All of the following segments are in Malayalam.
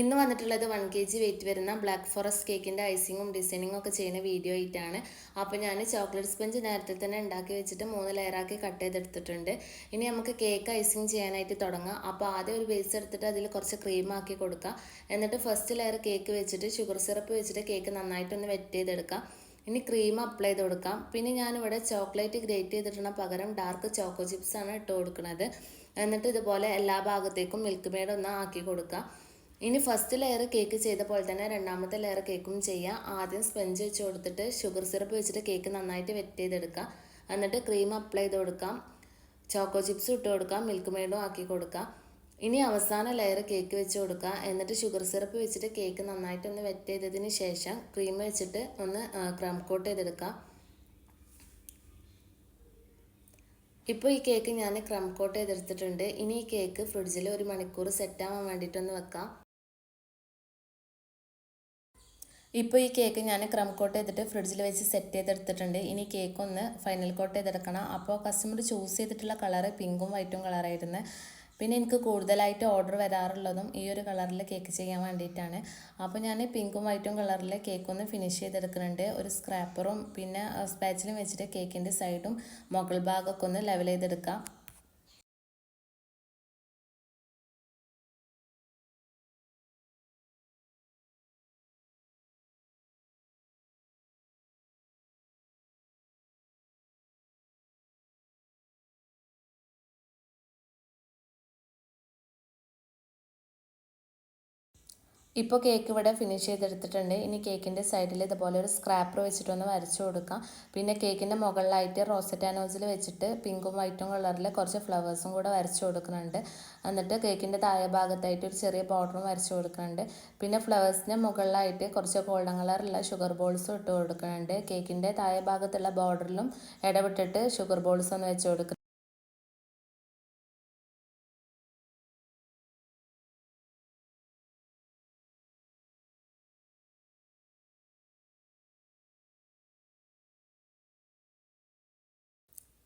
ഇന്ന് വന്നിട്ടുള്ളത് വൺ കെ ജി വെയിറ്റ് വരുന്ന ബ്ലാക്ക് ഫോറസ്റ്റ് കേക്കിന്റെ ഐസിങ്ങും ഡിസൈനിങ്ങും ഒക്കെ ചെയ്യുന്ന വീഡിയോ ആയിട്ടാണ്. അപ്പോൾ ഞാൻ ചോക്ലേറ്റ് സ്പഞ്ച് നേരത്തെ തന്നെ ഉണ്ടാക്കി വെച്ചിട്ട് മൂന്ന് ലെയറാക്കി കട്ട് ചെയ്തെടുത്തിട്ടുണ്ട്. ഇനി നമുക്ക് കേക്ക് ഐസിങ് ചെയ്യാനായിട്ട് തുടങ്ങാം. അപ്പോൾ ആദ്യം ഒരു ബേസ് എടുത്തിട്ട് അതിൽ കുറച്ച് ക്രീം ആക്കി കൊടുക്കുക എന്നിട്ട് ഫസ്റ്റ് ലെയർ കേക്ക് വെച്ചിട്ട് ഷുഗർ സിറപ്പ് വെച്ചിട്ട് കേക്ക് നന്നായിട്ടൊന്ന് വെറ്റ് ചെയ്തെടുക്കാം. ഇനി ക്രീം അപ്ലൈ ചെയ്ത് കൊടുക്കാം. പിന്നെ ഞാനിവിടെ ചോക്ലേറ്റ് ഗ്രേറ്റ് ചെയ്തിട്ടുള്ള പകരം ഡാർക്ക് ചോക്കോ ചിപ്സ് ആണ് ഇട്ട് കൊടുക്കുന്നത് എന്നിട്ട് ഇതുപോലെ എല്ലാ ഭാഗത്തേക്കും മിൽക്ക് മെയ്ഡ് ഒന്ന് ആക്കി കൊടുക്കാം. ഇനി ഫസ്റ്റ് ലെയർ കേക്ക് ചെയ്ത പോലെ തന്നെ രണ്ടാമത്തെ ലെയർ കേക്കും ചെയ്യാം. ആദ്യം സ്പഞ്ച് വെച്ച് കൊടുത്തിട്ട് ഷുഗർ സിറപ്പ് വെച്ചിട്ട് കേക്ക് നന്നായിട്ട് വെറ്റ് ചെയ്തെടുക്കാം. എന്നിട്ട് ക്രീം അപ്ലൈ ചെയ്ത് കൊടുക്കാം. ചോക്കോ ചിപ്സ് ഇട്ട് കൊടുക്കാം. മിൽക്ക് മെയ്ഡും ആക്കി കൊടുക്കാം. ഇനി അവസാന ലെയർ കേക്ക് വെച്ച് കൊടുക്കുക എന്നിട്ട് ഷുഗർ സിറപ്പ് വെച്ചിട്ട് കേക്ക് നന്നായിട്ട് ഒന്ന് വെറ്റ് ചെയ്തതിന് ശേഷം ക്രീം വെച്ചിട്ട് ഒന്ന് ക്രം കോട്ട് ചെയ്തെടുക്കാം. ഇപ്പോൾ ഈ കേക്ക് ഞാൻ ക്രം കോട്ട് ചെയ്തെടുത്തിട്ടുണ്ട്. ഇനി ഈ കേക്ക് ഫ്രിഡ്ജിൽ ഒരു മണിക്കൂർ സെറ്റ് ആവാൻ വേണ്ടിയിട്ടൊന്ന് വെക്കാം. ഇപ്പോൾ ഈ കേക്ക് ഞാൻ ക്രം കോട്ട് ചെയ്തിട്ട് ഫ്രിഡ്ജിൽ വെച്ച് സെറ്റ് ചെയ്തെടുത്തിട്ടുണ്ട്. ഇനി കേക്ക് ഒന്ന് ഫൈനൽ കോട്ട് ചെയ്തെടുക്കണം. അപ്പോൾ കസ്റ്റമർ ചൂസ് ചെയ്തിട്ടുള്ള കളറ് പിങ്കും വൈറ്റും കളറായിരുന്നു പിന്നെ എനിക്ക് കൂടുതലായിട്ട് ഓർഡർ വരാറുള്ളതും ഈ ഒരു കളറിൽ കേക്ക് ചെയ്യാൻ വേണ്ടിയിട്ടാണ്. അപ്പോൾ ഞാൻ പിങ്കും വൈറ്റും കളറിൽ കേക്ക് ഒന്ന് ഫിനിഷ് ചെയ്തെടുക്കുന്നുണ്ട്. ഒരു സ്ക്രാപ്പറും പിന്നെ സ്പാച്ചിലും വെച്ചിട്ട് കേക്കിന്റെ സൈഡും മുകൾ ഭാഗമൊക്കെ ഒന്ന് ലെവൽ ചെയ്തെടുക്കാം. ഇപ്പോൾ കേക്ക് ഇവിടെ ഫിനിഷ് ചെയ്തെടുത്തിട്ടുണ്ട്. ഇനി കേക്കിന്റെ സൈഡിൽ ഇതുപോലെ ഒരു സ്ക്രാപ്പർ വെച്ചിട്ടൊന്ന് വരച്ചു കൊടുക്കാം. പിന്നെ കേക്കിന്റെ മുകളിലായിട്ട് റോസറ്റാനോസിൽ വെച്ചിട്ട് പിങ്കും വൈറ്റും കളറിൽ കുറച്ച് ഫ്ലവേഴ്സും കൂടെ വരച്ചു കൊടുക്കുന്നുണ്ട്. എന്നിട്ട് കേക്കിന്റെ താഴെ ഭാഗത്തായിട്ട് ഒരു ചെറിയ ബോർഡറും വരച്ചു കൊടുക്കുന്നുണ്ട്. പിന്നെ ഫ്ലവേഴ്സിന്റെ മുകളിലായിട്ട് കുറച്ച് ഗോൾഡൻ കളറുള്ള ഷുഗർ ബോൾസും ഇട്ട് കൊടുക്കുന്നുണ്ട്. കേക്കിന്റെ താഴെ ഭാഗത്തുള്ള ബോർഡറിലും ഇടവിട്ടിട്ട് ഷുഗർ ബോൾസ് ഒന്ന് വെച്ച് കൊടുക്കുക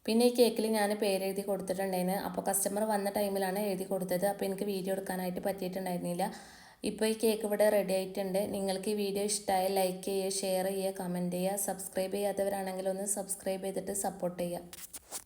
പിന്നെ ഈ കേക്കിൽ ഞാൻ പേര് എഴുതി കൊടുത്തിട്ടുണ്ടായിരുന്നു. അപ്പോൾ കസ്റ്റമർ വന്ന ടൈമിലാണ് എഴുതി കൊടുത്തത്. അപ്പോൾ എനിക്ക് വീഡിയോ എടുക്കാനായിട്ട് പറ്റിയിട്ടുണ്ടായിരുന്നില്ല. ഇപ്പോൾ ഈ കേക്ക് ഇവിടെ റെഡി ആയിട്ടുണ്ട്. നിങ്ങൾക്ക് ഈ വീഡിയോ ഇഷ്ടമായ ലൈക്ക് ചെയ്യുക ഷെയർ ചെയ്യുക കമന്റ് ചെയ്യുക സബ്സ്ക്രൈബ് ചെയ്യാത്തവരാണെങ്കിൽ ഒന്ന് സബ്സ്ക്രൈബ് ചെയ്തിട്ട് സപ്പോർട്ട് ചെയ്യുക.